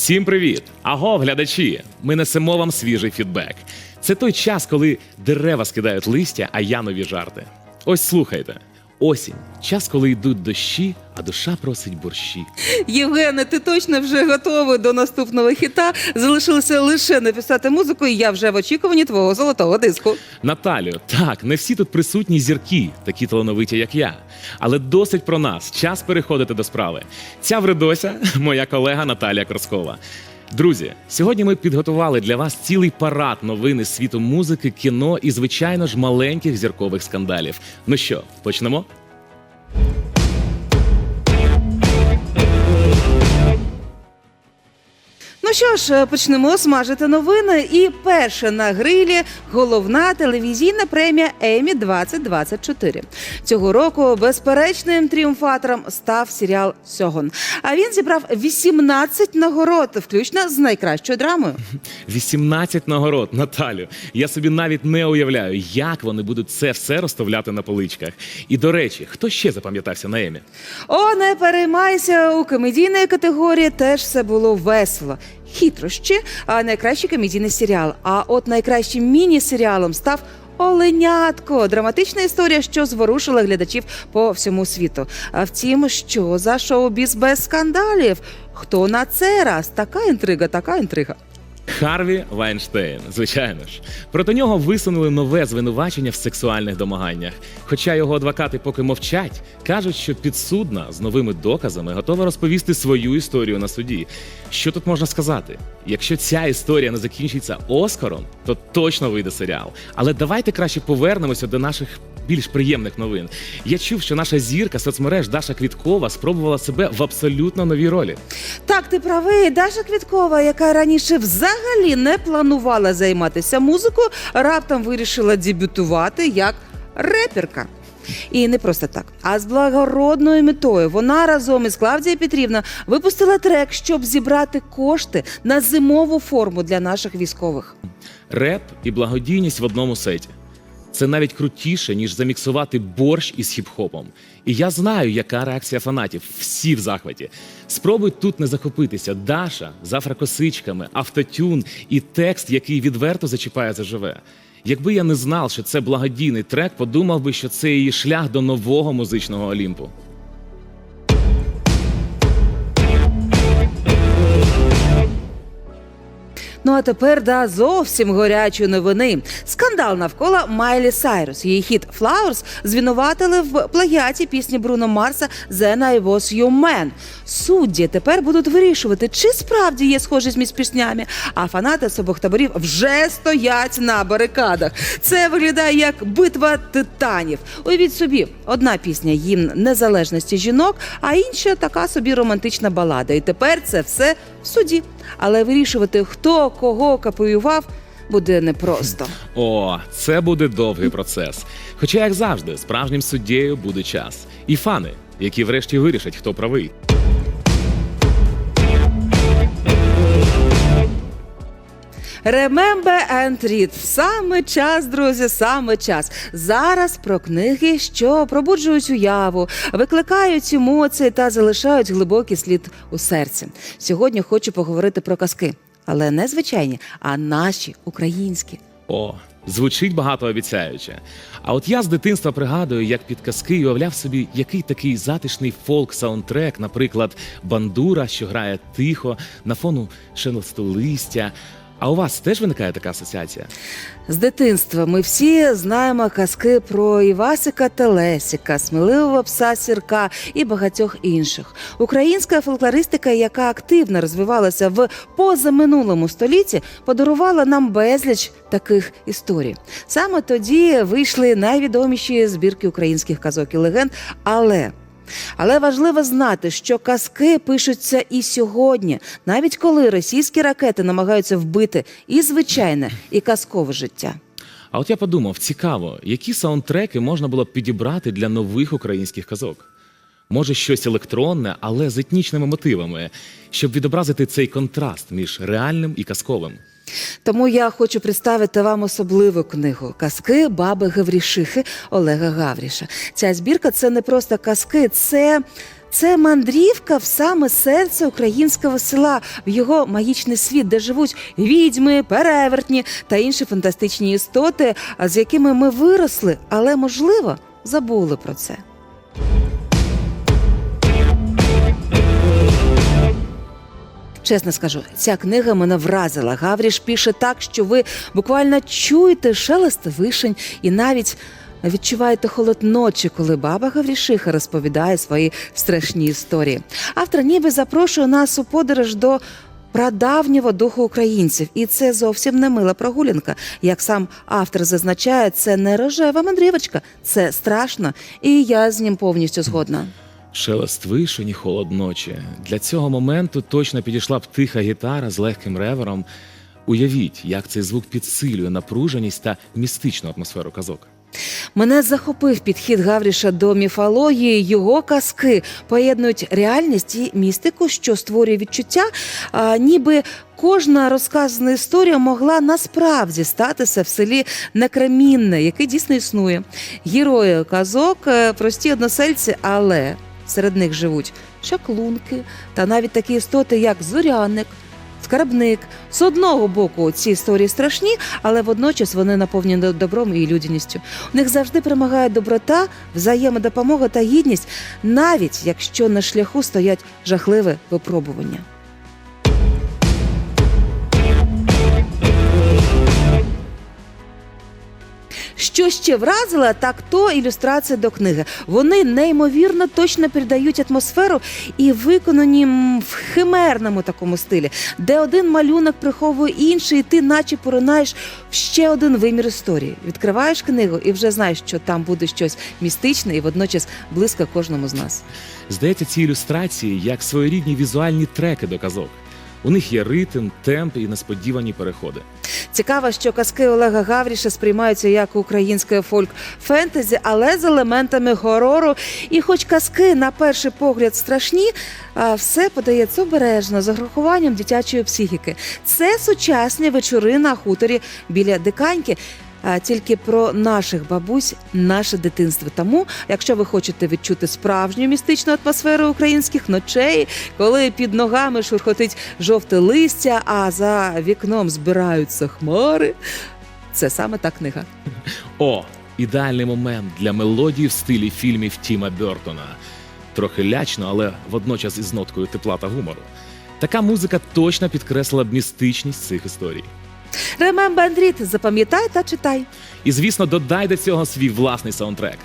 Всім привіт! Аго, глядачі! Ми несемо вам свіжий фідбек. Це той час, коли дерева скидають листя, а я нові жарти. Ось слухайте. Осінь час, коли йдуть дощі, а душа просить борщі. Євгене, ти точно вже готовий до наступного хіта. Залишилося лише написати музику, і я вже в очікуванні твого золотого диску. Наталю, так, не всі тут присутні зірки, такі талановиті, як я. Але досить про нас. Час переходити до справи. Ця вредося моя колега Наталія Корскова. Друзі, сьогодні ми підготували для вас цілий парад новин із світу музики, кіно і, звичайно ж, маленьких зіркових скандалів. Ну що, почнемо? Ну що ж, почнемо смажити новини. І перша на грилі головна телевізійна премія Емі 2024. Цього року безперечним тріумфатором став серіал Сьогон. А він зібрав 18 нагород, включно з найкращою драмою. 18 нагород, Наталю. Я собі навіть не уявляю, як вони будуть це все розставляти на поличках. І до речі, хто ще запам'ятався на Емі? О, не переймайся, у комедійної категорії теж все було весело. Хитрощі, а найкращий комедійний серіал. А от найкращим міні-серіалом став Оленятко. Драматична історія, що зворушила глядачів по всьому світу. А втім, що за шоу-біз без скандалів? Хто на це раз? Така інтрига, така інтрига. Харві Вайнштейн, звичайно ж. Проти нього висунули нове звинувачення в сексуальних домаганнях. Хоча його адвокати поки мовчать, кажуть, що підсудна з новими доказами готова розповісти свою історію на суді. Що тут можна сказати? Якщо ця історія не закінчиться Оскаром, то точно вийде серіал. Але давайте краще повернемося до наших більш приємних новин. Я чув, що наша зірка соцмереж Даша Квіткова спробувала себе в абсолютно новій ролі. Так, ти правий. Даша Квіткова, яка раніше взагалі не планувала займатися музикою, раптом вирішила дебютувати як реперка. І не просто так, а з благородною метою. Вона разом із Клавдією Петрівна випустила трек, щоб зібрати кошти на зимову форму для наших військових. Реп і благодійність в одному сеті. Це навіть крутіше, ніж заміксувати борщ із хіп-хопом. І я знаю, яка реакція фанатів. Всі в захваті. Спробуй тут не захопитися. Даша з афрокосичками, автотюн і текст, який відверто зачіпає заживе. Якби я не знав, що це благодійний трек, подумав би, що це її шлях до нового музичного Олімпу. Ну а тепер да зовсім горячої новини. Скандал навколо Майлі Сайрус. Її хіт Flowers звинуватили в плагіаті пісні Бруно Марса «Then I was your man». Судді тепер будуть вирішувати, чи справді є схожість між піснями. А фанати з обох таборів вже стоять на барикадах. Це виглядає як битва титанів. Уявіть собі, одна пісня гімн незалежності жінок, а інша така собі романтична балада. І тепер це все в суді. Але вирішувати, хто кого копіював, буде непросто. О, це буде довгий процес. Хоча, як завжди, справжнім суддєю буде час. І фани, які врешті вирішать, хто правий. Remember and read. Саме час, друзі, саме час. Зараз про книги, що пробуджують уяву, викликають емоції та залишають глибокий слід у серці. Сьогодні хочу поговорити про казки, але не звичайні, а наші українські. О, звучить багатообіцяюче. А от я з дитинства пригадую, як під казки уявляв собі, який такий затишний фолк-саундтрек, наприклад, бандура, що грає тихо, на фону шелесту листя. А у вас теж виникає така асоціація? З дитинства ми всі знаємо казки про Івасика та Лесіка, сміливого пса Сірка і багатьох інших. Українська фольклористика, яка активно розвивалася в позаминулому столітті, подарувала нам безліч таких історій. Саме тоді вийшли найвідоміші збірки українських казок і легенд. Але але важливо знати, що казки пишуться і сьогодні, навіть коли російські ракети намагаються вбити і звичайне, і казкове життя. А от я подумав, цікаво, які саундтреки можна було б підібрати для нових українських казок? Може, щось електронне, але з етнічними мотивами, щоб відобразити цей контраст між реальним і казковим. Тому я хочу представити вам особливу книгу Казки баби Гаврішихи Олега Гавріша. Ця збірка це не просто казки, це Це мандрівка в саме серце українського села, в його магічний світ, де живуть відьми, перевертні та інші фантастичні істоти, з якими ми виросли, але можливо забули про це. Чесно скажу, ця книга мене вразила. Гавріш пише так, що ви буквально чуєте шелест вишень і навіть відчуваєте холод ночі, коли баба Гаврішиха розповідає свої страшні історії. Автор ніби запрошує нас у подорож до. Прадавнього духу українців, і це зовсім не мила прогулянка. Як сам автор зазначає, це не рожева мандрівочка, це страшно, і я з ним повністю згодна. Шелест вишень і холод ночі. Для цього моменту точно підійшла б тиха гітара з легким ревером. Уявіть, як цей звук підсилює напруженість та містичну атмосферу казок. Мене захопив підхід Гавріша до міфології. Його казки поєднують реальність і містику, що створює відчуття, а, ніби кожна розказана історія могла насправді статися в селі Некремінне, яке дійсно існує. Герої казок е, прості односельці, але серед них живуть чаклунки та навіть такі істоти, як зоряник. Скарбник з одного боку ці історії страшні, але водночас вони наповнені добром і людяністю. У них завжди перемагає доброта, взаємодопомога та гідність, навіть якщо на шляху стоять жахливе випробування. Що ще вразило, так то ілюстрації до книги. Вони неймовірно точно передають атмосферу і виконані в химерному такому стилі, де один малюнок приховує інший, і ти наче поринаєш в ще один вимір історії. Відкриваєш книгу і вже знаєш, що там буде щось містичне і водночас близько кожному з нас. Здається, ці ілюстрації як своєрідні візуальні треки до казок. У них є ритм, темп і несподівані переходи. Цікаво, що казки Олега Гавріша сприймаються як українське фольк-фентезі, але з елементами горору. І хоч казки на перший погляд страшні, все подається обережно з ограхуванням дитячої психіки. Це сучасні вечори на хуторі біля диканьки. Тільки про наших бабусь, наше дитинство. Тому, якщо ви хочете відчути справжню містичну атмосферу українських ночей, коли під ногами шурхотить жовте листя, а за вікном збираються хмари, це саме та книга. О, ідеальний момент для мелодії в стилі фільмів Тіма Бертона. Трохи лячно, але водночас із ноткою тепла та гумору. Така музика точно підкреслила б містичність цих історій. Remember and read, запам'ятай та читай. І, звісно, додай до цього свій власний саундтрек.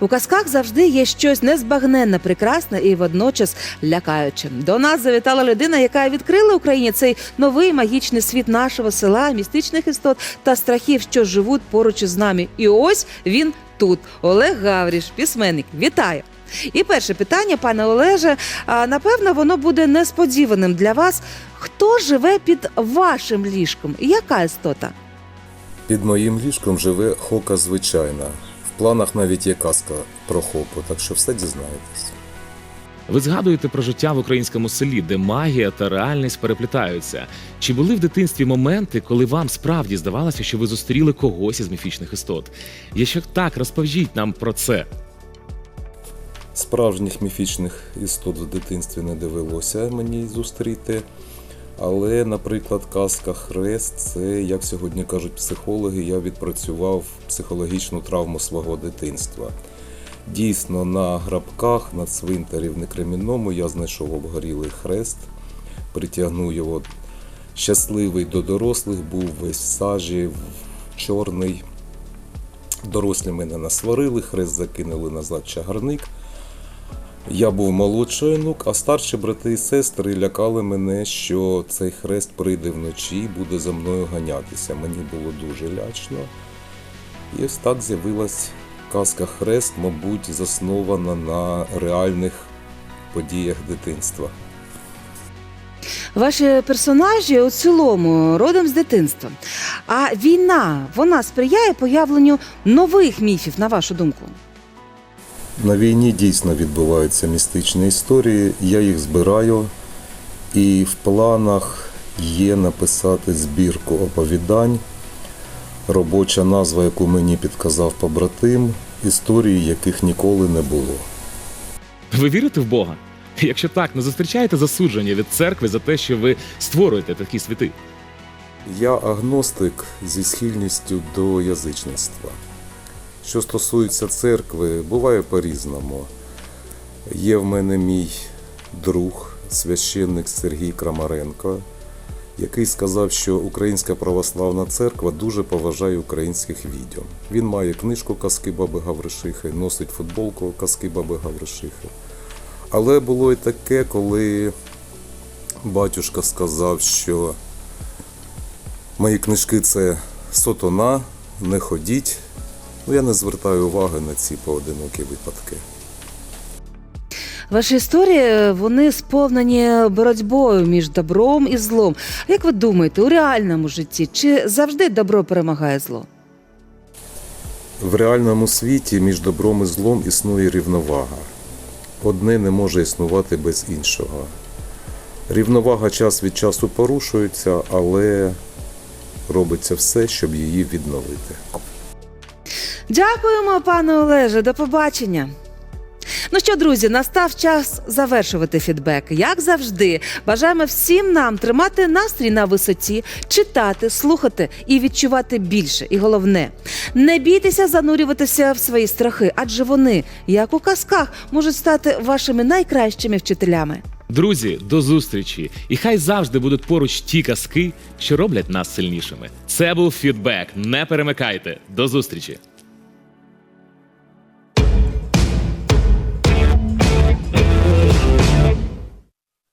У казках завжди є щось незбагненне, прекрасне і водночас лякаюче. До нас завітала людина, яка відкрила Україні цей новий магічний світ нашого села, містичних істот та страхів, що живуть поруч із нами. І ось він тут. Олег Гавріш, письменник. Вітаю! І перше питання, пане Олеже, напевно, воно буде несподіваним для вас. Хто живе під вашим ліжком? Яка істота? Під моїм ліжком живе хока звичайна. В планах навіть є казка про хоку, так що все дізнаєтесь. Ви згадуєте про життя в українському селі, де магія та реальність переплітаються. Чи були в дитинстві моменти, коли вам справді здавалося, що ви зустріли когось із міфічних істот? Якщо так, розповідіть нам про це. Справжніх міфічних істот в дитинстві не довелося мені зустріти. Але, наприклад, казка Хрест це, як сьогодні кажуть психологи, я відпрацював психологічну травму свого дитинства. Дійсно, на грабках на цвинтарі в Некремінному я знайшов обгорілий хрест, притягнув його щасливий до дорослих, був весь в сажі, в- чорний. Дорослі мене насварили, хрест закинули назад чагарник. Я був молодший онук, а старші брати і сестри лякали мене, що цей хрест прийде вночі і буде за мною ганятися. Мені було дуже лячно. І ось так з'явилась казка Хрест, мабуть, заснована на реальних подіях дитинства. Ваші персонажі у цілому родом з дитинства. А війна вона сприяє появленню нових міфів, на вашу думку. На війні дійсно відбуваються містичні історії, я їх збираю, і в планах є написати збірку оповідань робоча назва, яку мені підказав побратим, історії, яких ніколи не було. Ви вірите в Бога? Якщо так, не зустрічаєте засудження від церкви за те, що ви створюєте такі світи. Я агностик зі схильністю до язичництва. Що стосується церкви, буває по-різному. Є в мене мій друг, священник Сергій Крамаренко, який сказав, що Українська православна церква дуже поважає українських відьом. Він має книжку Казки Баби Гавришихи, носить футболку Казки Баби Гавришихи. Але було і таке, коли батюшка сказав, що Мої книжки це сотона, не ходіть. Ну, я не звертаю уваги на ці поодинокі випадки. Ваші історії вони сповнені боротьбою між добром і злом. Як ви думаєте, у реальному житті чи завжди добро перемагає зло? В реальному світі між добром і злом існує рівновага. Одне не може існувати без іншого. Рівновага час від часу порушується, але робиться все, щоб її відновити. Дякуємо, пане Олеже. До побачення. Ну що, друзі, настав час завершувати фідбек. Як завжди, бажаємо всім нам тримати настрій на висоті, читати, слухати і відчувати більше. І головне, не бійтеся занурюватися в свої страхи, адже вони, як у казках, можуть стати вашими найкращими вчителями. Друзі, до зустрічі! І хай завжди будуть поруч ті казки, що роблять нас сильнішими. Це був фідбек. Не перемикайте. До зустрічі!